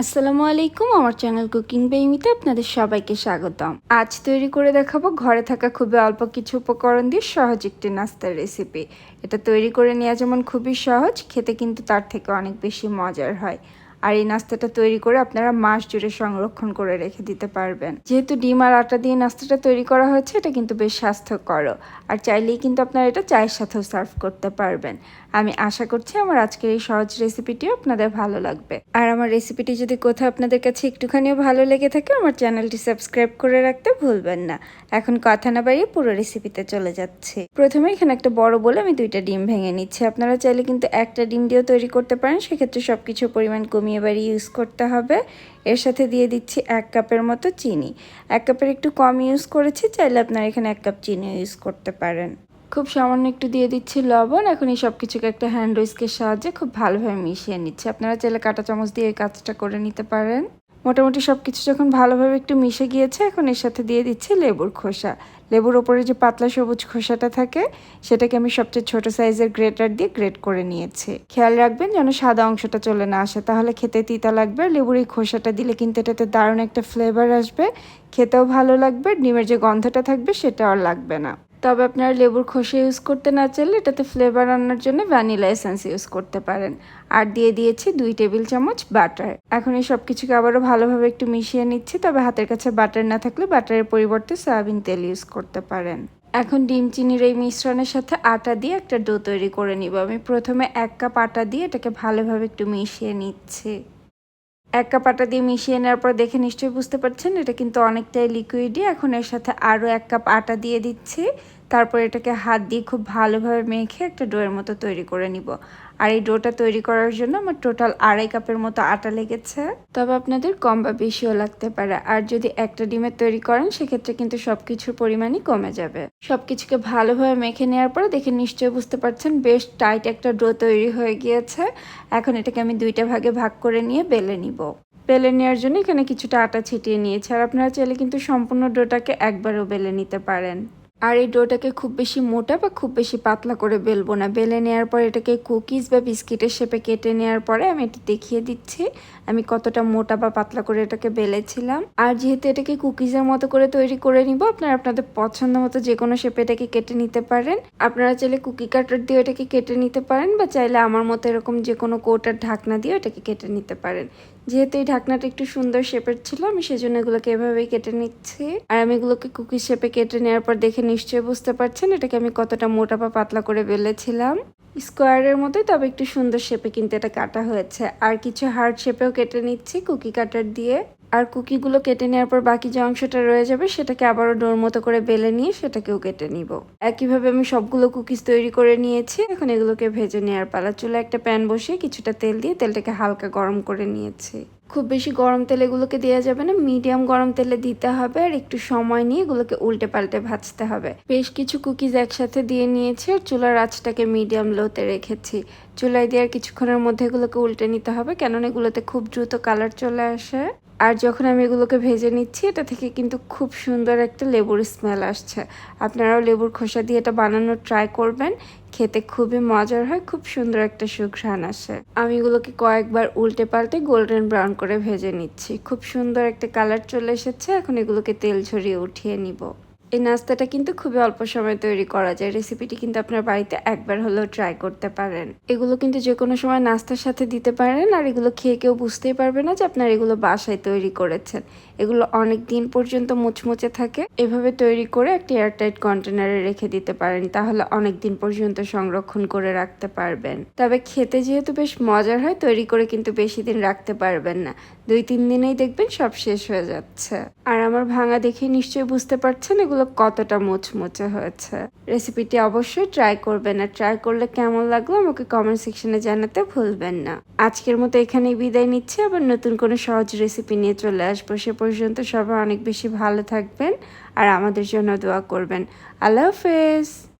আসসালামু আলাইকুম, আমার চ্যানেল কুকিং বেইমিতে আপনাদের সবাইকে স্বাগতম। আজ তৈরি করে দেখাবো ঘরে থাকা খুবই অল্প কিছু উপকরণ দিয়ে সহজ একটি নাস্তার রেসিপি এটা তৈরি করে নেওয়া যেমন খুবই সহজ, খেতে কিন্তু তার থেকে অনেক বেশি মজার হয়। আর এই নাস্তাটা তৈরি করে আপনারা মাস জুড়ে সংরক্ষণ করে রেখে দিতে পারবেন। যেহেতু ডিম আর আটা দিয়ে নাস্তাটা তৈরি করা হয়েছে, এটা কিন্তু বেশ স্বাস্থ্যকর আর চাইলেই কিন্তু আপনারা এটা চায়ের সাথেও সার্ভ করতে পারবেন। আমি আশা করছি আমার আজকের এই সহজ রেসিপিটিও আপনাদের ভালো লাগবে। আর আমার রেসিপিটি যদি কোথাও আপনাদের কাছে একটুখানিও ভালো লেগে থাকে, আমার চ্যানেলটি সাবস্ক্রাইব করে রাখতে ভুলবেন না। এখন কথা না বাড়িয়ে পুরো রেসিপিতে চলে যাচ্ছে। প্রথমে এখানে একটা বড় বলে আমি দুইটা ডিম ভেঙে নিচ্ছি। আপনারা চাইলে কিন্তু একটা ডিম দিয়েও তৈরি করতে পারেন। সেক্ষেত্রে সব কিছু পরিমাণ কমিয়ে বাড়িয়ে ইউজ করতে হবে। এর সাথে দিয়ে দিচ্ছি এক কাপের মতো চিনি। এক কাপের একটু কম ইউজ করেছি, চাইলে আপনারা এখানে এক কাপ চিনি ইউজ করতে পারেন। খুব সামান্য একটু দিয়ে দিচ্ছি লবণ। এখন এই সব কিছুকে একটা হ্যান্ড উইস্কের সাহায্যে খুব ভালোভাবে মিশিয়ে নিচ্ছি। আপনারা চাইলে কাঁটা চামচ দিয়ে এই কাজটা করে নিতে পারেন। মোটামুটি সব কিছু যখন ভালোভাবে একটু মিশে গিয়েছে, এখন এর সাথে দিয়ে দিচ্ছি লেবুর খোসা। লেবুর ওপরে যে পাতলা সবুজ খোসাটা থাকে, সেটাকে আমি সবচেয়ে ছোট সাইজের গ্রেটার দিয়ে গ্রেট করে নিয়েছি। খেয়াল রাখবেন যেন সাদা অংশটা চলে না আসে, তাহলে খেতে তিতা লাগবে লেবুর এই খোসাটা দিলে কিন্তু এটাতে দারুণ একটা ফ্লেভার আসবে। খেতেও ভালো লাগবে, ডিমের যে গন্ধটা থাকবে, সেটা আর লাগবে না। তবে আপনারা লেবুর খোসা ইউজ করতে না চাইলে এটাতে ফ্লেভার আনার জন্য ভ্যানিলা এসেন্স ইউজ করতে পারেন। আর দিয়ে দিয়েছি দুই টেবিল চামচ বাটার এখন এই সব কিছুকে আবারও ভালোভাবে একটু মিশিয়ে নিচ্ছি, তবে হাতের কাছে বাটার না থাকলে বাটারের পরিবর্তে সয়াবিন তেল ইউজ করতে পারেন। এখন ডিম চিনির এই মিশ্রণের সাথে আটা দিয়ে একটা ডো তৈরি করে নিব। আমি প্রথমে এক কাপ আটা দিয়ে এটাকে ভালোভাবে একটু মিশিয়ে নিচ্ছি। এক কাপ আটা দিয়ে মিশিয়ে নেওয়ার পর দেখে নিশ্চয়ই বুঝতে পারছেন, এটা কিন্তু অনেকটাই লিকুইডই এখন এর সাথে আরও এক কাপ আটা দিয়ে দিচ্ছি। তারপর এটাকে হাত দিয়ে খুব ভালোভাবে মেখে একটা ডোয়ের মতো তৈরি করে নিব। আর এই ডোটা তৈরি করার জন্য আমার টোটাল আড়াই কাপের মতো আটা লেগেছে। তবে আপনাদের কম বা বেশিও লাগতে পারে। আর যদি একটা ডিমের তৈরি করেন, সেক্ষেত্রে কিন্তু সব কিছুর পরিমাণই কমে যাবে। সব কিছুকে ভালোভাবে মেখে নেওয়ার পরে দেখে নিশ্চয়ই বুঝতে পারছেন, বেশ টাইট একটা ডো তৈরি হয়ে গিয়েছে। এখন এটাকে আমি দুইটা ভাগে ভাগ করে নিয়ে বেলে নিব। বেলে নেওয়ার জন্য এখানে কিছুটা আটা ছিটিয়ে নিয়েছে। আর আপনারা চাইলে কিন্তু সম্পূর্ণ ডোটাকে একবারও বেলে নিতে পারেন। আর এই ডোটাকে খুব বেশি মোটা বা খুব বেশি পাতলা করে বেলবো না। বেলে নেওয়ার পর এটাকে কুকিজ বা বিস্কিটের শেপে কেটে নেওয়ার পরে আমি এটি দেখিয়ে দিচ্ছি। আমি কতটা মোটা বা পাতলা করে এটাকে বেলেছিলাম। আর যেহেতু এটাকে কুকিজের মতো করে তৈরি করে নিব, আপনারা আপনাদের পছন্দ মতো যে কোনো শেপে এটাকে কেটে নিতে পারেন। আপনারা চাইলে কুকি কাটার দিয়ে এটাকে কেটে নিতে পারেন বা চাইলে আমার মতো এরকম যে কোনো কোটার ঢাকনা দিয়ে এটাকে কেটে নিতে পারেন। যেহেতু এই ঢাকনাটা একটু সুন্দর শেপের ছিল, আমি সেজন্য এগুলোকে এভাবেই কেটে নিচ্ছি। আর আমি এগুলোকে কুকি শেপে কেটে নেওয়ার পর দেখে নিশ্চয়ই বুঝতে পারছেন এটাকে আমি কতটা মোটা বা পাতলা করে বেলেছিলাম। স্কোয়ারের মতোই, তবে একটু সুন্দর শেপে কিন্তু এটা কাটা হয়েছে। আর কিছু হার্ড শেপেও কেটে নিচ্ছি কুকি কাটার দিয়ে। আর কুকিগুলো কেটে নেওয়ার পর বাকি যে অংশটা রয়ে যাবে সেটাকে আবারও ডোর মতো করে বেলে নিয়ে সেটাকেও কেটে নিব। একইভাবে আমি সবগুলো কুকিজ তৈরি করে নিয়েছি। এখন এগুলোকে ভেজে নেওয়ার পালা। চুলে একটা প্যান বসিয়ে কিছুটা তেল দিয়ে তেলটাকে হালকা গরম করে নিয়েছি। খুব বেশি গরম তেল এগুলোকে দেওয়া যাবে না। মিডিয়াম গরম তেলে দিতে হবে আর একটু সময় নিয়ে এগুলোকে উল্টে পাল্টে ভাজতে হবে। বেশ কিছু কুকিজ একসাথে দিয়ে নিয়েছি আর চুলার আঁচটাকে মিডিয়াম লোতে রেখেছি। চুলায় দেওয়ার কিছুক্ষণের মধ্যে এগুলোকে উল্টে নিতে হবে। কেননা এগুলোতে খুব দ্রুত কালার চলে আসে। আর যখন আমি এগুলোকে ভেজে নিচ্ছি, এটা থেকে কিন্তু খুব সুন্দর একটা লেবুর স্মেল আসছে। আপনারাও লেবুর খোসা দিয়ে এটা বানানোর ট্রাই করবেন। খেতে খুবই মজার হয়, খুব সুন্দর একটা সুঘ্রাণ আসে। আমি এগুলোকে কয়েকবার উল্টে পাল্টে গোল্ডেন ব্রাউন করে ভেজে নিচ্ছি। খুব সুন্দর একটা কালার চলে এসেছে, এখন এগুলোকে তেল ঝরিয়ে উঠিয়ে নিব। এই নাস্তাটা কিন্তু খুবই অল্প সময় তৈরি করা যায়। রেসিপিটি কিন্তু আপনার বাড়িতে একবার হলেও ট্রাই করতে পারেন। এগুলো কিন্তু যে কোনো সময় নাস্তার সাথে দিতে পারেন আর এগুলো খেয়ে কেউ বুঝতেই পারবে না যে আপনার এগুলো বাসায় তৈরি করেছেন। এগুলো অনেক দিন পর্যন্ত মুচমুচে থাকে। এভাবে তৈরি করে একটি এয়ারটাইট কন্টেনারে রেখে দিতে পারেন। তাহলে অনেক দিন পর্যন্ত সংরক্ষণ করে রাখতে পারবেন। তবে খেতে যেহেতু বেশ মজার হয়, তৈরি করে কিন্তু বেশি দিন রাখতে পারবেন না। দুই তিন দিনেই দেখবেন সব শেষ হয়ে যাচ্ছে। আর আমার ভাঙা দেখে নিশ্চয়ই বুঝতে পারছেন এগুলো কতটা মোচমোচে হয়েছে? রেসিপিটি অবশ্যই ট্রাই করবেন আর ট্রাই করলে কেমন লাগল আমাকে কমেন্ট সেকশনে জানাতে ভুলবেন না। আজকের মতো এখানেই বিদায় নিচ্ছি। আবার নতুন কোনো সহজ রেসিপি নিয়ে চলে আসব। সে পর্যন্ত সবাই অনেক বেশি ভালো থাকবেন আর আমাদের জন্য দোয়া করবেন। আল্লাহ হাফেজ!